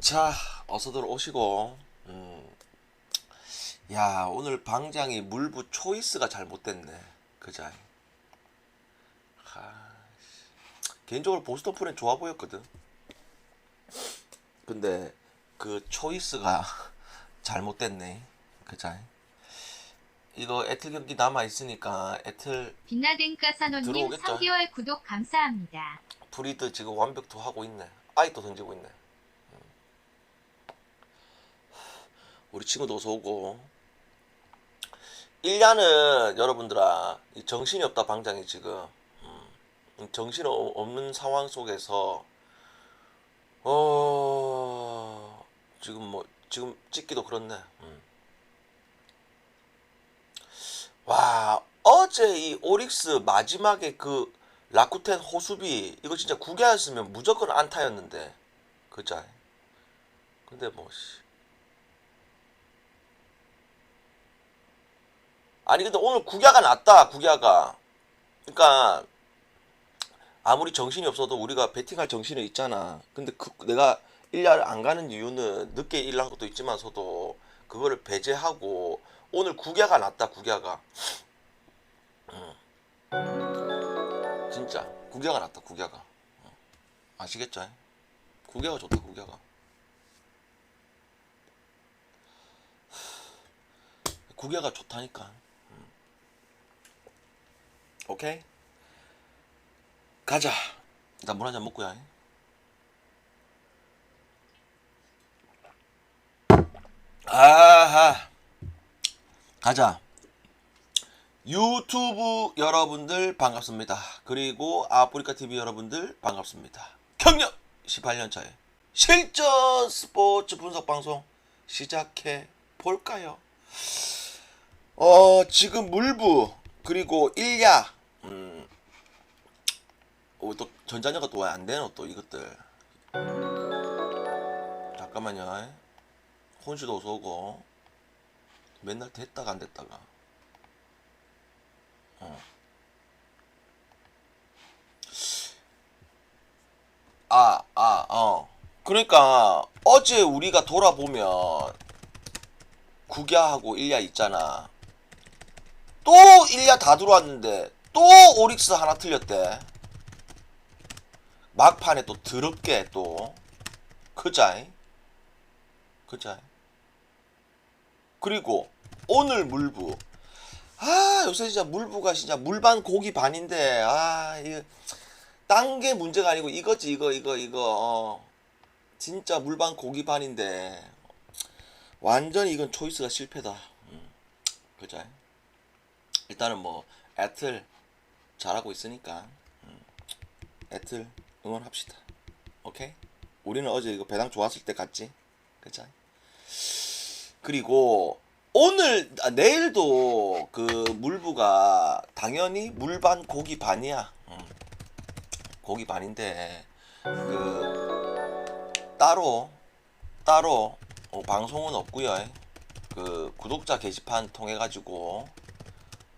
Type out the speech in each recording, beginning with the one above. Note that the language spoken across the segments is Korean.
자, 어서들 오시고. 음. 야, 오늘 방장이 물부 초이스가 잘못됐네. 그자. 하, 씨. 개인적으로 보스턴 프렌 좋아 보였거든. 근데 그 초이스가 잘못됐네. 그자. 이거 애틀 경기 남아 있으니까 애틀 빛나댕 까 사노님 들어오겠죠? 3개월 구독 감사합니다. 브리드 지금 완벽도 하고 있네. 아이도 던지고 있네. 우리 친구도 오고. 1야는 여러분들아 이 정신이 없다 방장이 지금 음, 정신 어- 없는 상황 속에서 어 지금 뭐 지금 찍기도 그렇네. 음. 와 어제 이 오릭스 마지막에 그 라쿠텐 호수비 이거 진짜 구개였으면 무조건 안타였는데 그자 근데 뭐 씨. 아니 근데 오늘 구개가 났다 구개가. 그러니까 아무리 정신이 없어도 우리가 배팅할 정신이 있잖아. 근데 그 내가 1야를 안 가는 이유는 늦게 일한 것도 있지만서도 그거를 배제하고 오늘 구개가 났다 구개가. 진짜. 구겨가 났다 구겨가. 어. 아시겠죠? 구겨가 좋다 구겨가. 구겨가 좋다니까. 음. 오케이 가자 일단 물 한 잔 먹고 야 아하 가자 유튜브 여러분들 반갑습니다. 그리고 아프리카 TV 여러분들 반갑습니다. 경력 18년 차에 실전 스포츠 분석 방송 시작해 볼까요? 어 지금 물부 그리고 일야 음, 어, 또 전자녀가 또왜안 되노 또 이것들 잠깐만요. 혼시도 어서 오고 맨날 됐다가 안 됐다가 아, 아, 어. 그러니까 어제 우리가 돌아보면 구갸하고 일야 있잖아. 또 일야 다 들어왔는데 또 오릭스 하나 틀렸대. 막판에 또 더럽게 또. 그자이 그자이 그리고 오늘 물부. 아 요새 진짜 물부가 진짜 물반 고기 반인데 아 이거 딴 게 문제가 아니고 이거지 이거 이거 이거. 어. 진짜 물반 고기 반인데. 완전히 이건 초이스가 실패다. 음, 그죠 일단은 뭐 애틀 잘하고 있으니까 음, 애틀 응원합시다 오케이 우리는 어제 이거 배당 좋았을 때 갔지 그죠 그리고 오늘 아, 내일도 그 물부가 당연히 물반 고기 반이야. 음. 고기 반인데 그 따로 따로 어, 방송은 없고요. 그 구독자 게시판 통해 가지고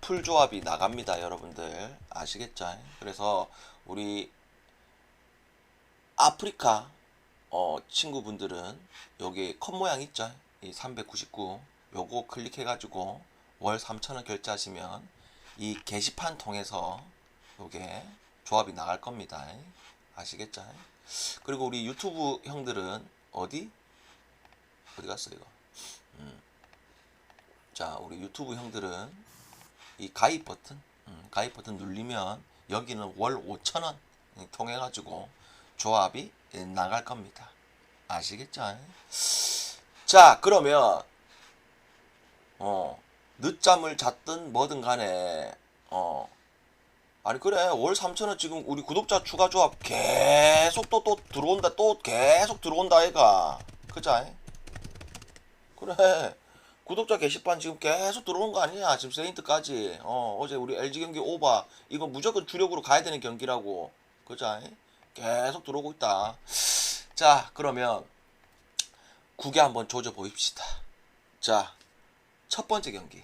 풀 조합이 나갑니다, 여러분들 아시겠죠? 그래서 우리 아프리카 어, 친구분들은 여기 컷 모양 있죠? 이 399 요거 클릭해가지고 월 3,000원 결제하시면 이 게시판 통해서 요게 조합이 나갈 겁니다. 아시겠죠? 그리고 우리 유튜브 형들은 어디? 어디 갔어 이거? 음. 자, 우리 유튜브 형들은 이 가입 버튼, 음, 가입 버튼 누르면 여기는 월 5,000원 통해 가지고 조합이 나갈 겁니다. 아시겠죠? 자, 그러면 어, 늦잠을 잤든 뭐든 간에, 어, 아니, 그래. 월 3천원 지금 우리 구독자 추가 조합 계속 또, 또 들어온다. 또 계속 들어온다, 아이가. 그자? 그래. 구독자 게시판 지금 계속 들어오는 거 아니야. 지금 세인트까지. 어, 어제 우리 LG 경기 오바. 이거 무조건 주력으로 가야 되는 경기라고. 그자? 계속 들어오고 있다. 자, 그러면 구개 한번 조져 보입시다. 자, 첫 번째 경기.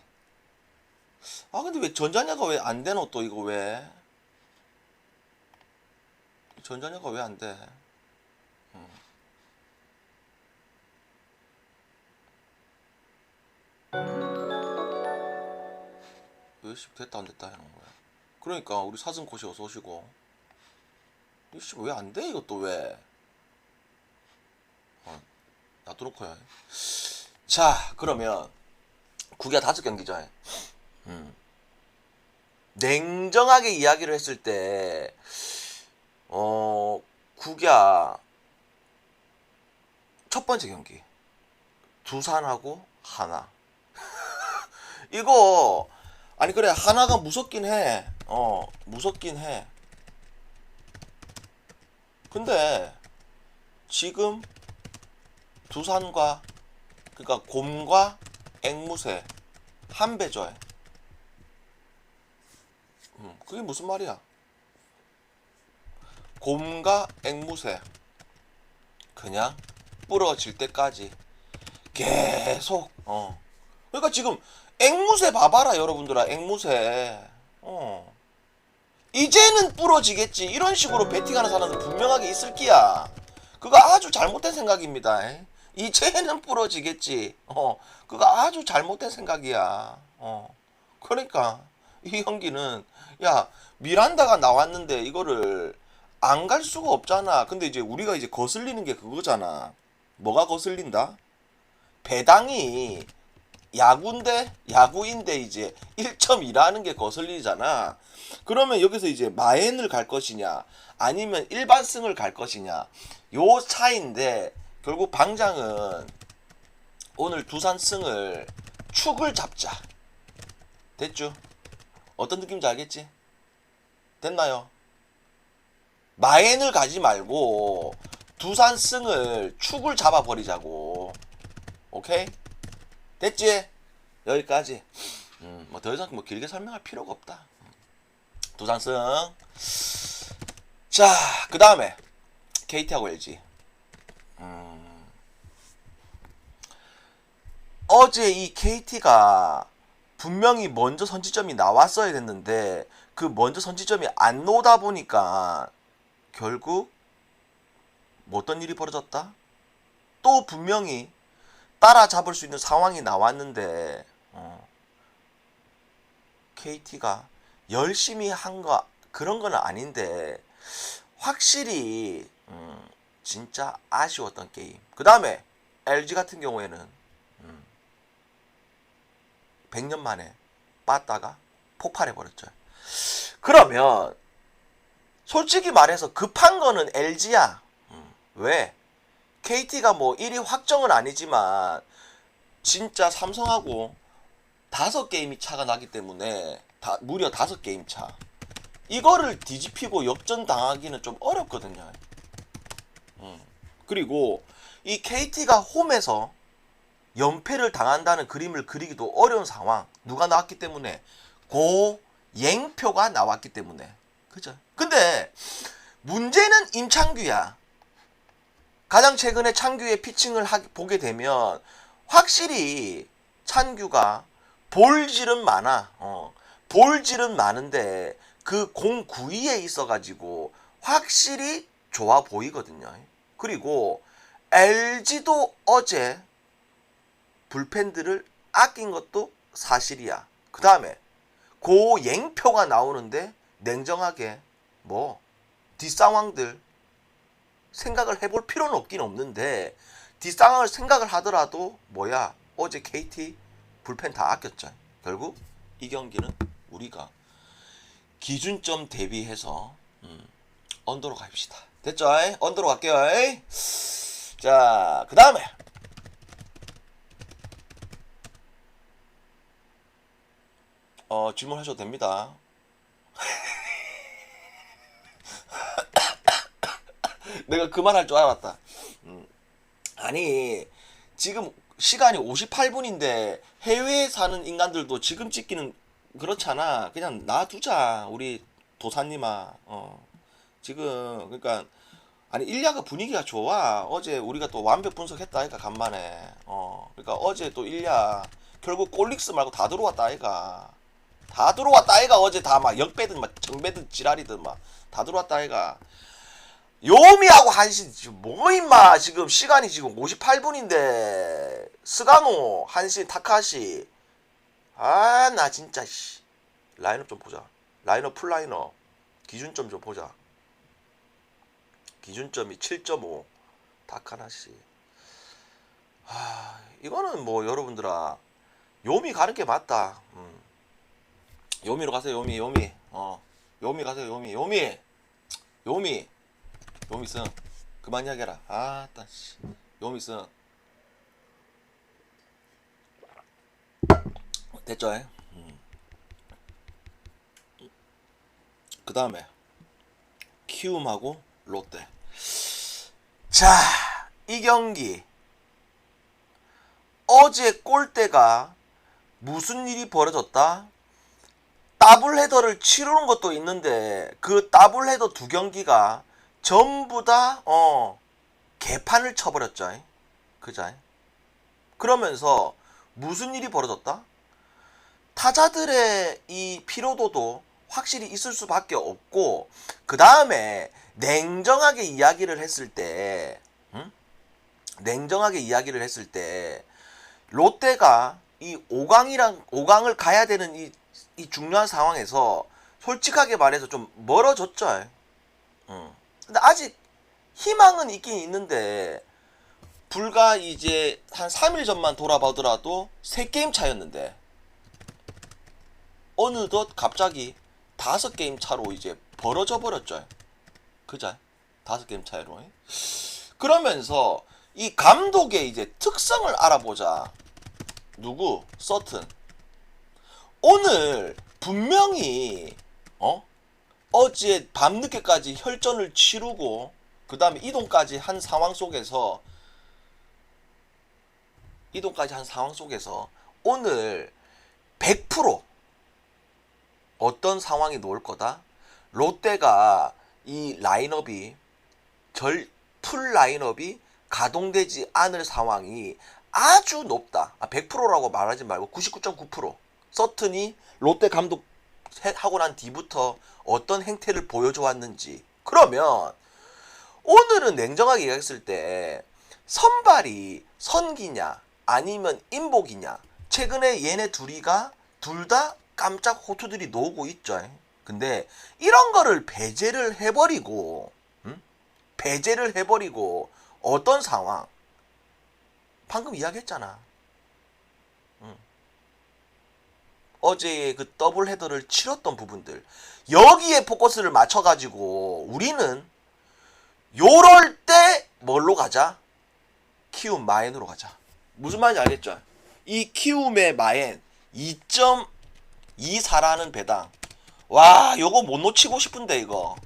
아 근데 왜 전자녀가 왜 안 되노 또 이거 왜? 전자녀가 왜 안 돼? 왜 씨, 됐다 안 됐다 하는 거야. 그러니까 우리 사슴코시 어서 오시고. 이씨 왜 안 돼 이것도 왜? 어, 놔두놓고 해. 자 그러면 국야 다섯 경기죠. 음. 냉정하게 이야기를 했을 때, 어, 국야 첫 번째 경기 두산하고 하나. 이거 아니 그래 하나가 무섭긴 해. 어 무섭긴 해. 근데 지금 두산과 그러니까 곰과 앵무새 한 배조에. 음, 그게 무슨 말이야? 곰과 앵무새 그냥 부러질 때까지 계속 어 그러니까 지금 앵무새 봐봐라 여러분들아 앵무새. 어. 이제는 부러지겠지. 이런 식으로 베팅하는 사람들 분명하게 있을 끼야. 그거 아주 잘못된 생각입니다. 에? 이제는 부러지겠지. 어. 그거 아주 잘못된 생각이야. 어. 그러니까 이 연기는 야 미란다가 나왔는데 이거를 안 갈 수가 없잖아. 근데 이제 우리가 이제 거슬리는 게 그거잖아. 뭐가 거슬린다? 배당이 야구인데 야구인데 이제 1.2라는 게 거슬리잖아. 그러면 여기서 이제 마엔을 갈 것이냐 아니면 일반승을 갈 것이냐 요 차인데 결국 방장은 오늘 두산승을 축을 잡자. 됐죠? 어떤 느낌인지 알겠지? 됐나요? 마엔을 가지 말고 두산승을 축을 잡아버리자고. 오케이? 됐지? 여기까지. 음, 뭐 더 이상 뭐 길게 설명할 필요가 없다. 두산승. 자, 그 다음에 KT하고 LG. 음, 어제 이 KT가 분명히 먼저 선취점이 나왔어야 됐는데 그 먼저 선취점이 안 나오다 보니까 결국 뭐 어떤 일이 벌어졌다? 또 분명히 따라잡을 수 있는 상황이 나왔는데 어, KT가 열심히 한 거 그런 건 아닌데 확실히 음, 진짜 아쉬웠던 게임. 그 다음에 LG 같은 경우에는 음, 100년 만에 빠다가 폭발해 버렸죠. 그러면 솔직히 말해서 급한 거는 LG야. 음, 왜? KT가 뭐 1위 확정은 아니지만 진짜 삼성하고 다섯 게임이 차가 나기 때문에 다, 무려 다섯 게임 차. 이거를 뒤집히고 역전 당하기는 좀 어렵거든요. 음. 그리고 이 KT가 홈에서 연패를 당한다는 그림을 그리기도 어려운 상황. 누가 나왔기 때문에 고행표가 나왔기 때문에. 그죠? 근데 문제는 임창규야. 가장 최근에 창규의 피칭을 하, 보게 되면 확실히 찬규가 볼질은 많아. 어, 볼질은 많은데 그 공 구위에 있어가지고 확실히 좋아 보이거든요. 그리고 LG도 어제 불펜들을 아낀 것도 사실이야. 그 다음에 고행표가 나오는데 냉정하게 뭐 뒷상황들 생각을 해볼 필요는 없긴 없는데 뒷상황을 생각을 하더라도 뭐야 어제 KT 불펜 다 아꼈죠. 결국 이 경기는 우리가 기준점 대비해서 음, 언더로 갑시다. 됐죠? 언더로 갈게요. 자, 그 다음에 어, 질문하셔도 됩니다. 내가 그만할 줄 알았다. 음. 아니 지금 시간이 58분인데 해외에 사는 인간들도 지금 찍기는 그렇잖아. 그냥 놔두자 우리 도사님아. 어. 지금 그러니까 아니 일야가 분위기가 좋아. 어제 우리가 또 완벽 분석했다 아이가 간만에. 어. 그러니까 어제 또 일야 결국 꼴릭스 말고 다 들어왔다 아이가. 다 들어왔다 아이가 어제 다 막 역배든 막 정배든 지랄이든 막 다 들어왔다 아이가. 요미하고 한신 지금 뭐 임마 지금 시간이 지금 58분인데 스가노 한신 타카시 아 나 진짜 씨 라인업 좀 보자. 라인업 풀 라인업 기준점 좀 보자. 기준점이 7.5 다카나시. 하, 이거는 뭐 여러분들아 요미 가는 게 맞다. 음. 요미로 가세요. 요미 요미. 어. 요미 가세요. 요미 요미. 요미. 요미 승. 그만 이야기해라. 아따 씨. 요미 승. 됐죠? 음. 그 다음에 키움하고 롯데. 자, 이 경기 어제 골대가 무슨 일이 벌어졌다? 더블 헤더를 치르는 것도 있는데 그 더블 헤더 두 경기가 전부 다 어, 개판을 쳐버렸죠. 그자. 그러면서 무슨 일이 벌어졌다? 타자들의 이 피로도도 확실히 있을 수밖에 없고 그 다음에 냉정하게 이야기를 했을 때 응? 냉정하게 이야기를 했을 때 롯데가 이 5강이랑 5강을 가야 되는 이, 이 중요한 상황에서 솔직하게 말해서 좀 멀어졌죠. 응. 근데 아직 희망은 있긴 있는데 불과 이제 한 3일 전만 돌아보더라도 3게임 차였는데 어느덧 갑자기 다섯 게임 차로 이제 벌어져 버렸죠. 그죠? 다섯 게임 차이로. 그러면서 이 감독의 이제 특성을 알아보자. 누구? 서튼. 오늘 분명히 어? 어제 밤늦게까지 혈전을 치르고 그 다음에 이동까지 한 상황 속에서 이동까지 한 상황 속에서 오늘 100% 어떤 상황이 놓을 거다? 롯데가 이 라인업이 절, 풀 라인업이 가동되지 않을 상황이 아주 높다. 아, 100%라고 말하지 말고 99.9%. 서튼이 롯데 감독 해- 하고 난 뒤부터 어떤 행태를 보여줘 왔는지. 그러면 오늘은 냉정하게 얘기했을 때 선발이 선기냐 아니면 인복이냐 최근에 얘네 둘이가 둘 다 깜짝 호투들이 놓고 있죠. 근데 이런 거를 배제를 해버리고 음? 배제를 해버리고 어떤 상황 방금 이야기했잖아. 음. 어제의 그 더블 헤더를 치렀던 부분들 여기에 포커스를 맞춰가지고 우리는 요럴 때 뭘로 가자? 키움 마엔으로 가자. 무슨 말인지 알겠죠? 이 키움의 마엔 2.24라는 배당. 와, 요거 못 놓치고 싶은데 이거.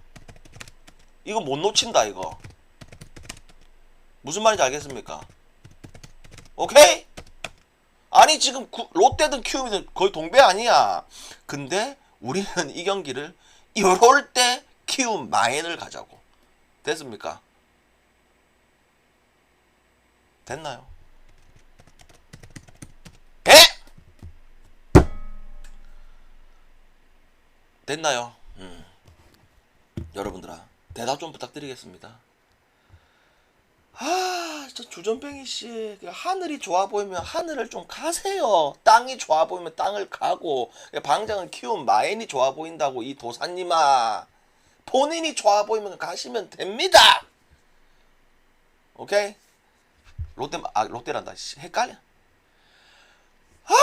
이거 못 놓친다 이거. 무슨 말인지 알겠습니까? 오케이? 아니 지금 구- 롯데든 키움이든 거의 동배 아니야. 근데 우리는 이 경기를 이럴 때 키움 마엔을 가자고. 됐습니까? 됐나요? 에? 됐나요? 음. 여러분들아 대답 좀 부탁드리겠습니다. 아, 저 주전뱅이 씨, 그 하늘이 좋아 보이면 하늘을 좀 가세요. 땅이 좋아 보이면 땅을 가고, 방장은 키운 마엔이 좋아 보인다고 이 도사님아, 본인이 좋아 보이면 가시면 됩니다. 오케이? 롯데, 아 롯데란다. 씨, 헷갈려. 아,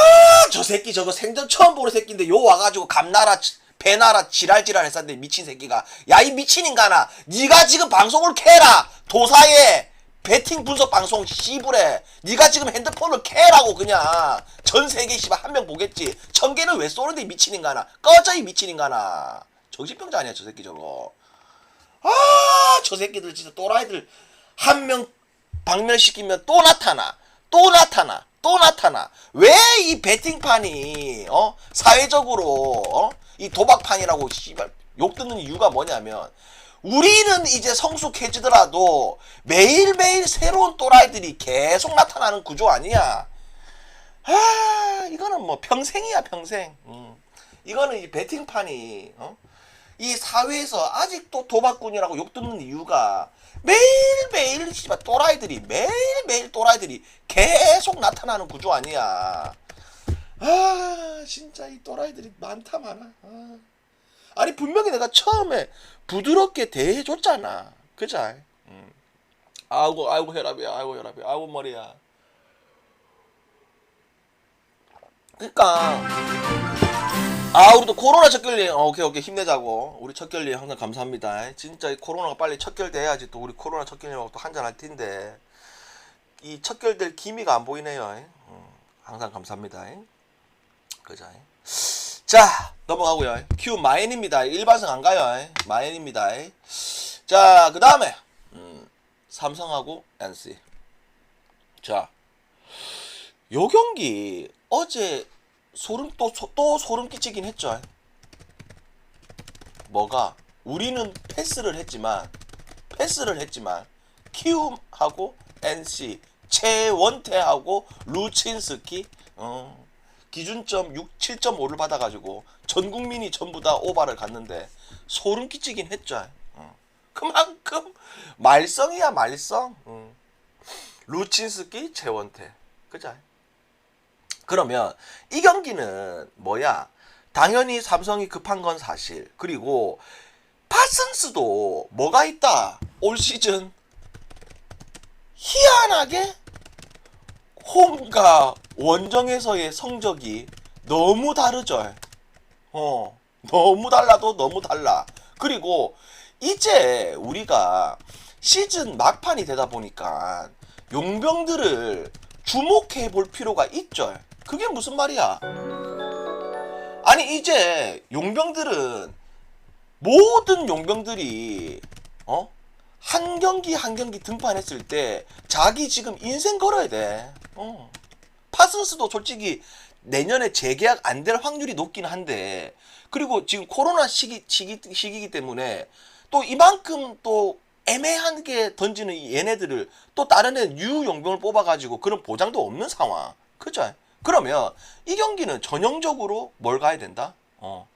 저 새끼 저거 생전 처음 보는 새끼인데 요 와가지고 감나라 지- 배나라 지랄지랄 했었는데 미친 새끼가 야 이 미친 인간아 네가 지금 방송을 캐라 도사의 배팅 분석 방송 씨부래. 네가 지금 핸드폰을 캐라고 그냥. 전 세계 씨발 한 명 보겠지. 천 개는 왜 쏘는데 이 미친 인간아 꺼져 이 미친 인간아 정신병자 아니야 저 새끼 저거. 아 저 새끼들 진짜 또라이들 한명 박멸시키면 또 나타나. 또 나타나. 또 나타나. 왜 이 베팅판이 어? 사회적으로 어? 이 도박판이라고 씨발 욕 듣는 이유가 뭐냐면 우리는 이제 성숙해지더라도 매일매일 새로운 또라이들이 계속 나타나는 구조 아니야 아 이거는 뭐 평생이야 평생 음. 이거는 이 베팅판이 어? 이 사회에서 아직도 도박꾼이라고 욕 듣는 이유가 매일매일 씨발 또라이들이 매일매일 또라이들이 계속 나타나는 구조 아니야. 아 진짜 이 또라이들이 많다 많아 아. 아니 분명히 내가 처음에 부드럽게 대해줬잖아. 그자 음. 아이고 아이고 혈압이야. 아이고 혈압이야. 아이고 머리야. 그러니까 아 우리도 코로나 척결리 어, 오케이 오케이. 힘내자고. 우리 척결리 항상 감사합니다. 진짜 이 코로나가 빨리 척결돼야지 또 우리 코로나 척결리하고 또 한잔 할 텐데. 이 척결될 기미가 안 보이네요. 음, 항상 감사합니다. 그자 자 넘어가고요. 큐 마엔입니다. 일반성 안 가요. 마엔입니다. 자 그 다음에 음, 삼성하고 NC 자 요 경기 어제 소름 또, 소- 또 소름 끼치긴 했죠. 뭐가 우리는 패스를 했지만 패스를 했지만 키움하고 NC 최원태하고 루친스키 어, 기준점 6, 7.5를 받아가지고 전 국민이 전부 다 오바를 갔는데 소름 끼치긴 했죠. 어. 그만큼 말썽이야 말썽. 어. 루친스키 최원태 그자. 그러면 이 경기는 뭐야? 당연히 삼성이 급한 건 사실. 그리고 파슨스도 뭐가 있다. 올 시즌 희한하게 홈과 원정에서의 성적이 너무 다르죠. 어, 너무 달라도 너무 달라. 그리고 이제 우리가 시즌 막판이 되다 보니까 용병들을 주목해 볼 필요가 있죠. 그게 무슨 말이야? 아니 이제 용병들은 모든 용병들이 어? 한 경기 한 경기 등판했을 때 자기 지금 인생 걸어야 돼. 어. 파슨스도 솔직히 내년에 재계약 안 될 확률이 높긴 한데 그리고 지금 코로나 시기 시기 시기이기 때문에 또 이만큼 또 애매하게 던지는 이 얘네들을 또 다른 애 유용병을 뽑아가지고 그런 보장도 없는 상황. 그죠? 그러면 이 경기는 전형적으로 뭘 가야 된다? 어,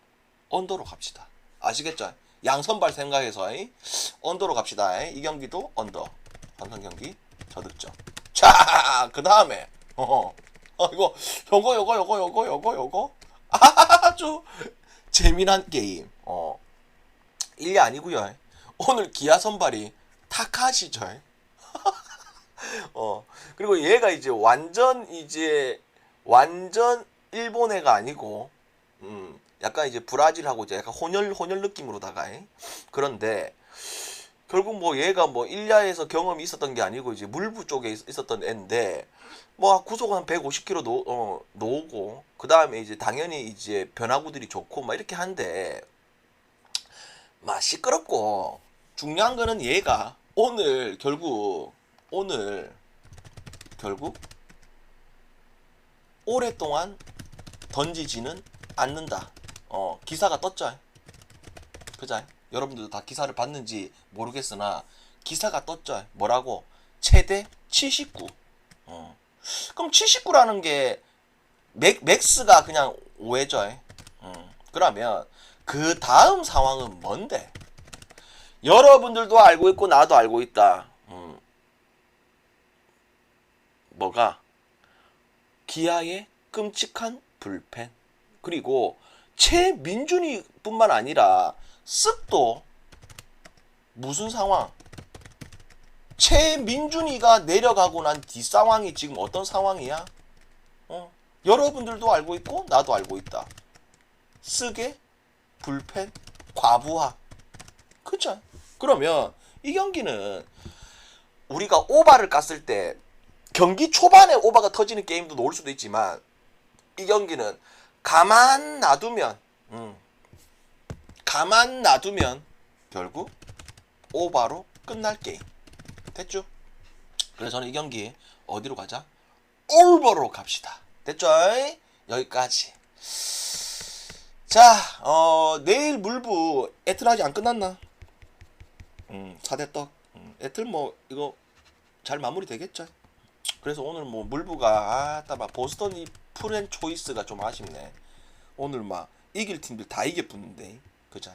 언더로 갑시다. 아시겠죠? 양선발 생각해서 이? 언더로 갑시다. 이 경기도 언더. 삼성 경기 저득점. 자, 그 다음에 어, 어 이거 요거 요거 요거 요거 요거 요거 아주 재미난 게임. 어, 일이 아니고요. 오늘 기아 선발이 타카시죠. 어 그리고 얘가 이제 완전 이제 완전 일본 애가 아니고 음 약간 이제 브라질하고 이제 약간 혼혈 혼혈 느낌으로다가 에? 그런데 결국 뭐 얘가 뭐 1야에서 경험이 있었던 게 아니고 이제 물부 쪽에 있- 있었던 애인데 뭐 구속 한 150km 놓, 어, 놓고 그 다음에 이제 당연히 이제 변화구들이 좋고 막 이렇게 한데 막 시끄럽고 중요한 거는 얘가 오늘 결국 오늘 결국 오랫동안 던지지는 않는다. 어 기사가 떴죠. 그자 여러분들도 다 기사를 봤는지 모르겠으나 기사가 떴죠. 뭐라고 최대 79. 어. 그럼 79라는 게 맥, 맥스가 그냥 5회죠. 음. 그러면 그 다음 상황은 뭔데? 여러분들도 알고 있고 나도 알고 있다. 음. 뭐가? 기아의 끔찍한 불펜. 그리고 최민준이 뿐만 아니라 쓱도 무슨 상황? 최민준이가 내려가고 난 뒤 상황이 지금 어떤 상황이야? 어. 여러분들도 알고 있고 나도 알고 있다. 쓰게 불펜 과부하. 그죠? 그러면 이 경기는 우리가 오바를 깠을 때 경기 초반에 오바가 터지는 게임도 놓을 수도 있지만 이 경기는 가만 놔두면 음, 가만 놔두면 결국 오바로 끝날 게임 됐죠? 그래서 저는 이 경기 어디로 가자? 올버로 갑시다 됐죠? 여기까지 자, 어, 내일 물부 애틀 아직 안 끝났나? 음, 4대 떡. 음, 애틀 뭐 이거 잘 마무리 되겠죠? 그래서 오늘 뭐 물부가 아따 막 보스턴이 프렌 초이스가 좀 아쉽네. 오늘 막 이길 팀들 다 이겨 붙는데. 그죠?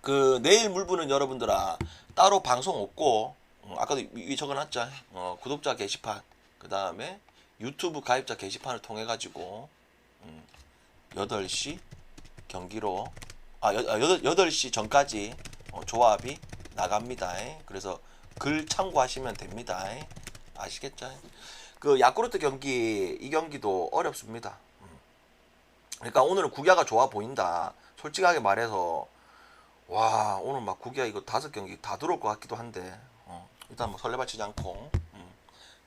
그 내일 물부는 여러분들아 따로 방송 없고 어, 아까도 위 적어놨죠. 어, 구독자 게시판 그 다음에 유튜브 가입자 게시판을 통해 가지고 음, 8시 경기로 아, 여, 아 8, 시 전까지 어, 조합이 나갑니다. 그래서 글 참고하시면 됩니다. 아시겠죠? 그 야쿠르트 경기 이 경기도 어렵습니다. 음. 그러니까 오늘은 구기아가 좋아 보인다. 솔직하게 말해서 와 오늘 막 구기아 이거 다섯 경기 다 들어올 것 같기도 한데 어, 일단 뭐 설레발치지 않고 음,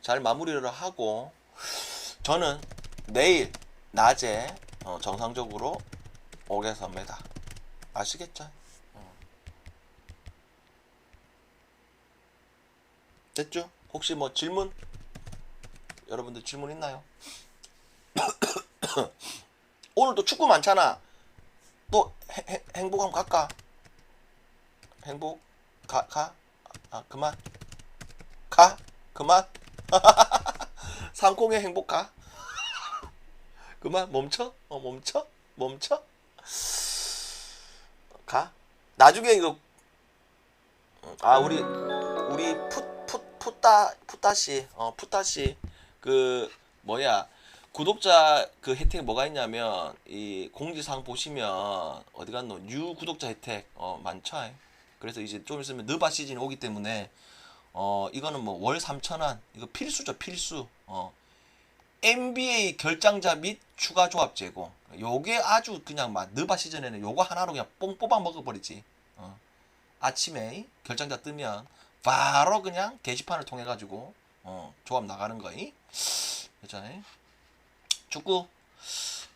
잘 마무리를 하고 저는 내일 낮에 어, 정상적으로 오겠습니다. 아시겠죠? 어. 됐죠? 혹시 뭐 질문? 여러분들 질문 있나요? 오늘도 축구 많잖아. 또 해- 해- 행복 한번 갈까? 행복 가 가? 아 그만. 가 그만. 상공의 행복 가. 그만 멈춰? 어 멈춰? 멈춰? 가. 나중에 이거 아 우리 우리 풋풋 풋다 풋다씨. 어 풋다씨. 그 뭐야 구독자 그 혜택 뭐가 있냐면 이 공지사항 보시면 어디 갔노? 뉴 구독자 혜택. 어 많죠? 그래서 이제 좀 있으면 느바 시즌이 오기 때문에 어 이거는 뭐 월 3,000원. 이거 필수죠 필수. 어 NBA 결장자 및 추가 조합 제공. 요게 아주 그냥 막 느바 시즌에는 요거 하나로 그냥 뽕 뽑아 먹어버리지. 어. 아침에 결장자 뜨면 바로 그냥 게시판을 통해 가지고 어 조합 나가는 거이. 그잖아요 축구?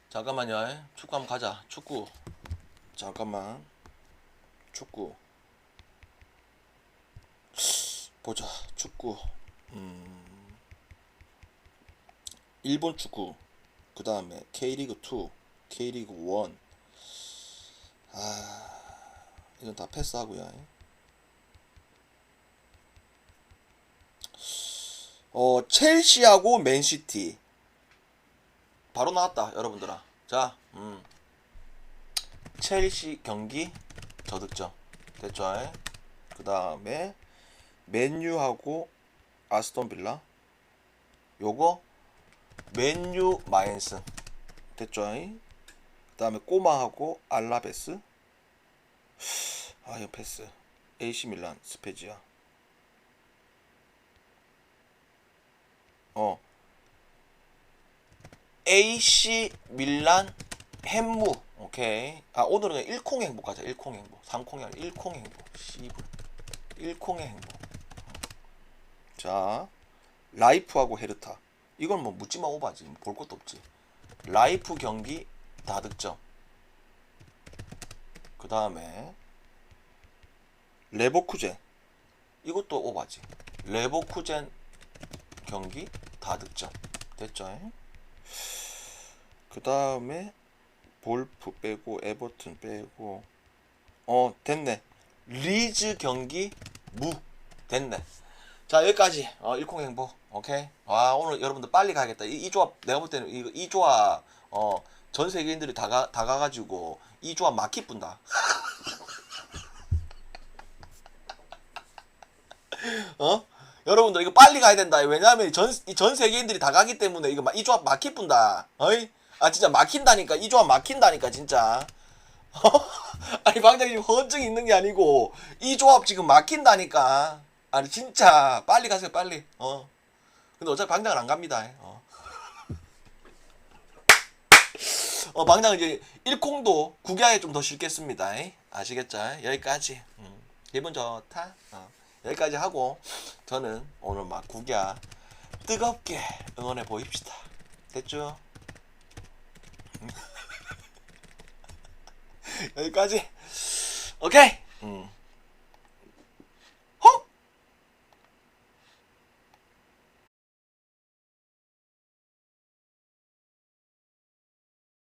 잠깐만요. 축구 한번 가자. 축구. 잠깐만. 축구. 보자. 축구. 음. 일본 축구. 그 다음에 K리그 2 K리그 1 아, 이건 다 패스하고요. 어, 첼시하고 맨시티. 바로 나왔다, 여러분들아. 자, 음. 첼시 경기 저득점. 됐죠? 그 다음에 맨유하고 아스톤 빌라. 요거 맨유 마인슨. 됐죠? 그 다음에 꼬마하고 알라베스. 아, 이거 패스. AC 밀란, 스페지아. 어. AC 밀란 햄무. 오케이. 아, 오늘은 일콩 행복 가자. 일콩 행복. 삼콩이 아니라 일콩 행복. 씨불. 일콩의 행복. 자, 라이프하고 헤르타. 이건 뭐 묻지마 오바지. 볼 것도 없지. 라이프 경기 다득점. 그 다음에 레버쿠젠 이것도 오바지 레버쿠젠 경기 다득점 됐죠 그 다음에 볼프 빼고 에버튼 빼고. 어 됐네. 리즈 경기 무. 됐네. 자 여기까지. 어, 일콩행보. 오케이? 와 오늘 여러분들 빨리 가야겠다. 이, 이 조합 내가 볼 때는 이, 이 조합 어, 전 세계인들이 다, 가, 다 가가지고 이 조합 마키 뿐다. 어? 여러분들 이거 빨리 가야 된다. 왜냐하면 전, 이전 세계인들이 다 가기 때문에 이거 마- 이 조합 막힐 뿐다. 어이? 아 진짜 막힌다니까. 이 조합 막힌다니까 진짜. 아니 방장님 허증이 있는 게 아니고 이 조합 지금 막힌다니까. 아니 진짜 빨리 가세요 빨리. 어. 근데 어차피 방장은 안 갑니다. 어. 어 방장은 이제 일콩도 구기하에 좀더 쉽겠습니다. 아시겠죠? 여기까지. 음. 기분 좋다. 어. 여기까지 하고 저는 오늘 막 구기야 뜨겁게 응원해 보입시다. 됐죠? 여기까지. 오케이. 음.